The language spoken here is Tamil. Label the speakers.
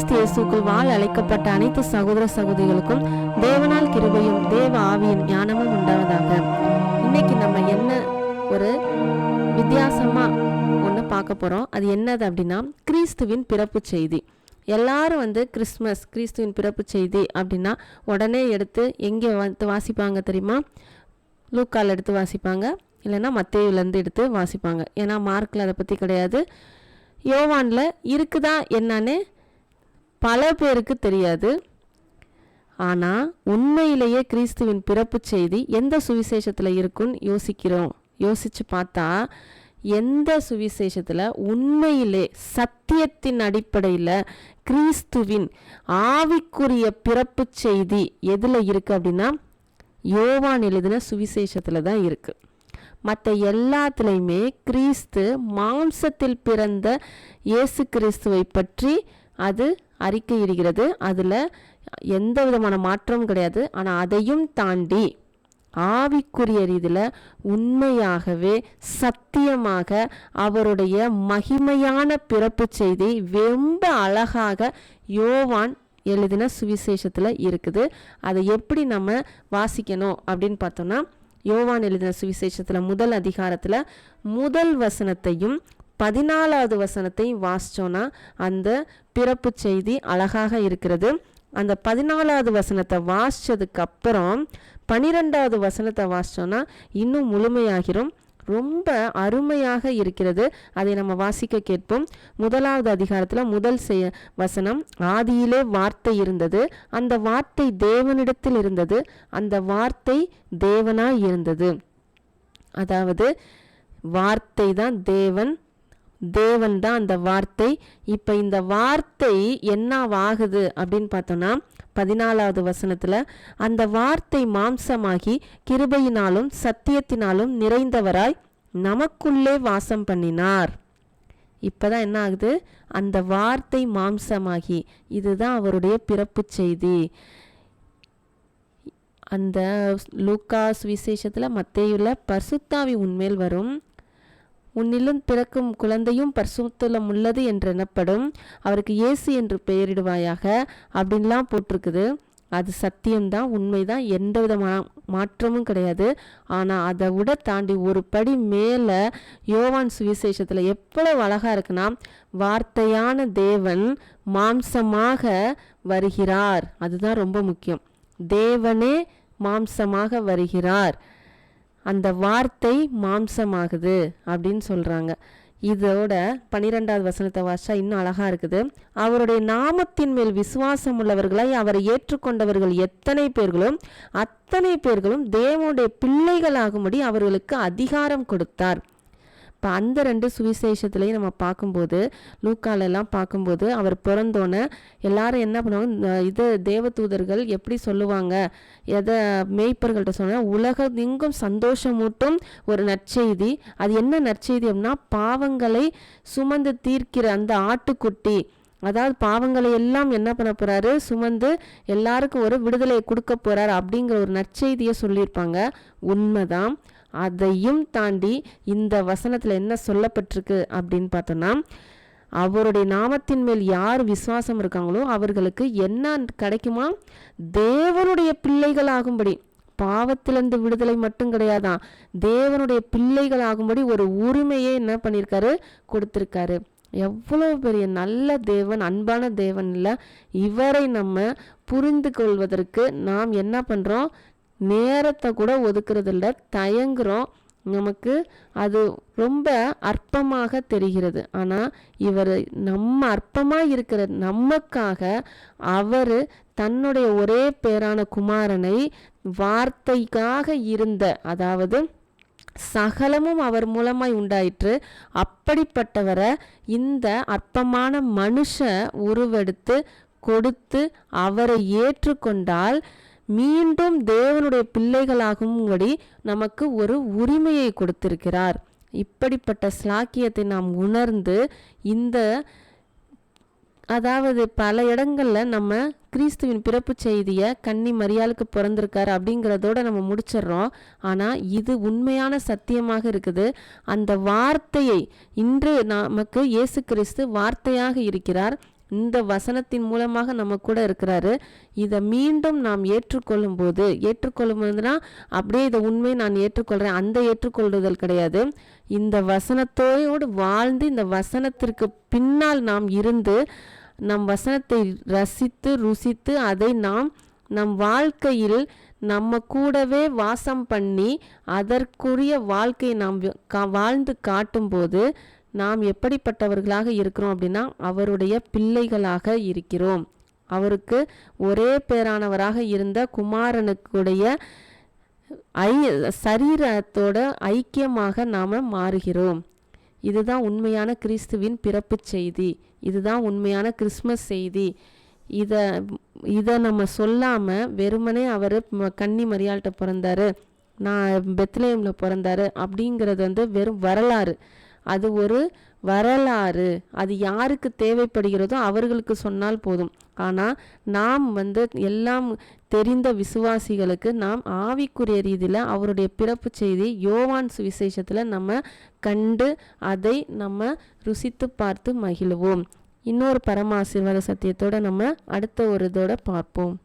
Speaker 1: கிறிஸ்து இயேசுக்குள் அழைக்கப்பட்ட அனைத்து சகோதர சகோதரிகளுக்கும் தேவனால் கிருபையும் தேவ ஆவியின் ஞானமும் உண்டாவதாக. இன்னைக்கு நம்ம என்ன ஒரு வித்தியாசமா ஒன்று பார்க்க போறோம். அது என்னது அப்படின்னா கிறிஸ்துவின் பிறப்பு செய்தி. எல்லாரும் வந்து கிறிஸ்மஸ் கிறிஸ்துவின் பிறப்பு செய்தி அப்படின்னா உடனே எடுத்து எங்கே வந்து வாசிப்பாங்க தெரியுமா? லூக்கால் எடுத்து வாசிப்பாங்க. இல்லைன்னா மத்தியிலேருந்து எடுத்து வாசிப்பாங்க. ஏன்னா மார்க்கில் அதை பற்றி கிடையாது. யோவானில் இருக்குதா என்னன்னு பல பேருக்கு தெரியாது. ஆனால் உண்மையிலேயே கிறிஸ்துவின் பிறப்பு செய்தி எந்த சுவிசேஷத்தில் இருக்குன்னு யோசிக்கிறோம். யோசித்து பார்த்தா எந்த சுவிசேஷத்தில்? உண்மையிலே சத்தியத்தின் அடிப்படையில் கிறிஸ்துவின் ஆவிக்குரிய பிறப்பு செய்தி எதில் இருக்குது அப்படின்னா யோவான் எழுதின சுவிசேஷத்தில் தான் இருக்குது மற்ற எல்லாத்துலேயுமே கிறிஸ்து மாம்சத்தில் பிறந்த இயேசு கிறிஸ்துவை பற்றி அது அறிக்கையிடுகிறது அதில் எந்த விதமான மாற்றமும் கிடையாது. ஆனால் அதையும் தாண்டி ஆவிக்குரிய ரீதியில் உண்மையாகவே சத்தியமாக அவருடைய மகிமையான பிறப்பு செய்தி ரொம்ப அழகாக யோவான் எழுதின சுவிசேஷத்தில் இருக்குது. அதை எப்படி நம்ம வாசிக்கணும் அப்படின்னு பார்த்தோம்னா யோவான் எழுதின சுவிசேஷத்தில் முதல் அதிகாரத்தில் முதல் வசனத்தையும் பதினாலாவது வசனத்தையும் வாசிச்சோன்னா அந்த பிறப்பு செய்தி அழகாக இருக்கிறது. அந்த பதினாலாவது வசனத்தை வாசித்ததுக்கு அப்புறம் பனிரெண்டாவது வசனத்தை வாசிச்சோன்னா இன்னும் முழுமையாகிரும். ரொம்ப அருமையாக இருக்கிறது. அதை நம்ம வாசிக்க கேட்போம். முதலாவது அதிகாரத்தில் முதல் செய்ய வசனம் ஆதியிலே வார்த்தை இருந்தது. அந்த வார்த்தை தேவனிடத்தில் இருந்தது. அந்த வார்த்தை தேவனாய் இருந்தது. அதாவது வார்த்தை தான் தேவன் தேவன் தான் அந்த வார்த்தை. இப்போ இந்த வார்த்தை என்னவாகுது அப்படின்னு பார்த்தோன்னா பதினாலாவது வசனத்தில் அந்த வார்த்தை மாம்சமாகி கிருபையினாலும் சத்தியத்தினாலும் நிறைந்தவராய் நமக்குள்ளே வாசம் பண்ணினார். இப்போதான் என்ன ஆகுது அந்த வார்த்தை மாம்சமாகி இதுதான் அவருடைய பிறப்பு செய்தி. அந்த லூக்காஸ் விசேஷத்தில் மத்தேயுல பசுத்தாவி உண்மையில் வரும். உன்னிலும் பிறக்கும் குழந்தையும் பரிசுத்தலம் உள்ளது என்று எனப்படும் அவருக்கு இயேசு என்று பெயரிடுவாயாக. அப்படின்லாம் போட்டிருக்குது. அது சத்தியம்தான் உண்மைதான். எந்த விதமா மாற்றமும் கிடையாது. ஆனால் அதை விட தாண்டி ஒரு படி மேலே யோவான் சுவிசேஷத்தில் எவ்வளவு அழகாக இருக்குன்னா வார்த்தையான தேவன் மாம்சமாக வருகிறார். அதுதான் ரொம்ப முக்கியம். தேவனே மாம்சமாக வருகிறார். அந்த வார்த்தை மாம்சமாகுது அப்படின்னு சொல்கிறாங்க இதோட பன்னிரெண்டாவது வசனத்தை வாசா இன்னும் அழகாக இருக்குது. அவருடைய நாமத்தின் மேல் விசுவாசம் உள்ளவர்களாய் அவரை ஏற்றுக்கொண்டவர்கள் எத்தனை பேர்களும் அத்தனை பேர்களும் தேவனுடைய பிள்ளைகளாகும்படி அவர்களுக்கு அதிகாரம் கொடுத்தார். இப்போ அந்த ரெண்டு சுவிசேஷத்துலேயும் நம்ம பார்க்கும்போது லூக்காலெல்லாம் பார்க்கும்போது அவர் பிறந்தோன்னே எல்லாரும் என்ன பண்ணுவாங்க இந்த இது தேவதூதர்கள் எப்படி சொல்லுவாங்க எதை மேய்ப்பர்கள்ட்ட சொன்னால் உலகெங்கும் சந்தோஷமூட்டும் ஒரு நற்செய்தி. அது என்ன நற்செய்தி அப்படின்னா பாவங்களை சுமந்து தீர்க்கிற அந்த ஆட்டுக்குட்டி. அதாவது பாவங்களை எல்லாம் என்ன பண்ண போறாரு சுமந்து எல்லாருக்கும் ஒரு விடுதலையை கொடுக்க போறாரு அப்படிங்கிற ஒரு நற்செய்தியை சொல்லியிருப்பாங்க. உண்மைதான். அதையும் தாண்டி இந்த வசனத்தில் என்ன சொல்லப்பட்டிருக்கு அப்படின்னு பார்த்தோன்னா அவருடைய நாமத்தின் மேல் யார் விசுவாசம் இருக்காங்களோ அவர்களுக்கு என்ன கிடைக்குமா? தேவனுடைய பிள்ளைகளாகும்படி. பாவத்திலிருந்து விடுதலை மட்டும் கிடையாதான் தேவனுடைய பிள்ளைகள் ஆகும்படி ஒரு உரிமையை என்ன பண்ணியிருக்காரு கொடுத்துருக்காரு. எவ்வளோ பெரிய நல்ல தேவன் அன்பான தேவன் இல்லை. இவரை நம்ம புரிந்து கொள்வதற்கு நாம் என்ன பண்ணுறோம் நேரத்தை கூட ஒதுக்குறதில்ல. தயங்குறோம். நமக்கு அது ரொம்ப அற்பமாக தெரிகிறது. ஆனால் இவர் நம்ம அற்பமாக இருக்கிற நமக்காக அவர் தன்னுடைய ஒரே பேரான குமாரனை வார்த்தைக்காக இருந்த அதாவது சகலமும் அவர் மூலமாய் உண்டாயிற்று. அப்படிப்பட்டவரை இந்த அற்பமான மனுஷ உருவெடுத்து கொடுத்து அவரை ஏற்றுக்கொண்டால் மீண்டும் தேவனுடைய பிள்ளைகளாகும்படி நமக்கு ஒரு உரிமையை கொடுத்திருக்கிறார். இப்படிப்பட்ட ஸ்லாக்கியத்தை நாம் உணர்ந்து இந்த அதாவது பல இடங்கள்ல நம்ம கிறிஸ்துவின் பிறப்பு செய்தியை கன்னி மரியாளுக்கு பிறந்திருக்காரு அப்படிங்கிறதோட நம்ம முடிச்சிடுறோம். ஆனால் இது உண்மையான சத்தியமாக இருக்குது. அந்த வார்த்தையை இன்று நமக்கு இயேசு கிறிஸ்து வார்த்தையாக இருக்கிறார். இந்த வசனத்தின் மூலமாக நம்ம கூட இருக்கிறாரு. இதை மீண்டும் நாம் ஏற்றுக்கொள்ளும் போது ஏற்றுக்கொள்ளும் போதுனா அப்படியே இதை உண்மை நான் ஏற்றுக்கொள்கிறேன் அந்த ஏற்றுக்கொள்ளுதல் கிடையாது. இந்த வசனத்தோடு வாழ்ந்து இந்த வசனத்திற்கு பின்னால் நாம் இருந்து நம் வசனத்தை ரசித்து ருசித்து அதை நாம் நம் வாழ்க்கையில் நம்ம கூடவே வாசம் பண்ணி அதற்குரிய வாழ்க்கையை நாம் வாழ்ந்து காட்டும்போது நாம் எப்படிப்பட்டவர்களாக இருக்கிறோம் அப்படின்னா அவருடைய பிள்ளைகளாக இருக்கிறோம். அவருக்கு ஒரே பேரானவராக இருந்த குமாரனுக்குடைய ஐ சரீரத்தோட ஐக்கியமாக நாம் மாறுகிறோம். இதுதான் உண்மையான கிறிஸ்துவின் பிறப்பு செய்தி. இதுதான் உண்மையான கிறிஸ்மஸ் செய்தி. இதை இதை நம்ம சொல்லாமல் வெறுமனே அவர் கன்னி மரியாள்கிட்ட பிறந்தாரு நான் பெத்லேயமில் பிறந்தாரு அப்படிங்கிறது வந்து வெறும் வரலாறு. அது ஒரு வரலாறு. அது யாருக்கு தேவைப்படுகிறதோ அவர்களுக்கு சொன்னால் போதும். ஆனால் நாம் வந்து எல்லாம் தெரிந்த விசுவாசிகளுக்கு நாம் ஆவிக்குரிய ரீதியில் அவருடைய பிறப்பு செய்தி யோவான் சுவிசேஷத்தில் நம்ம கண்டு அதை நம்ம ருசித்து பார்த்து மகிழுவோம். இன்னொரு பரமாசீர்வாத சத்தியத்தோட நம்ம அடுத்த ஒரு இதோட பார்ப்போம்.